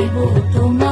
tributo más.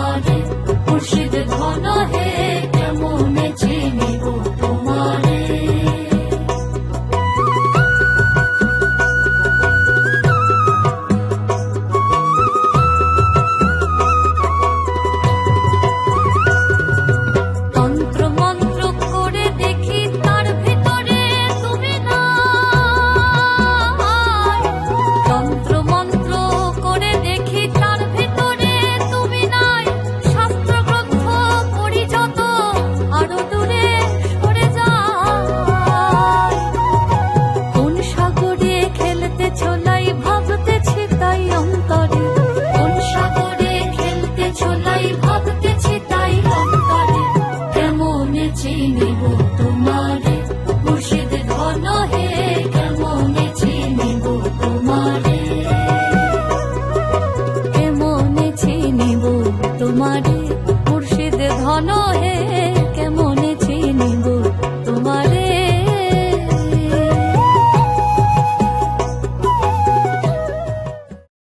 নেব তোমার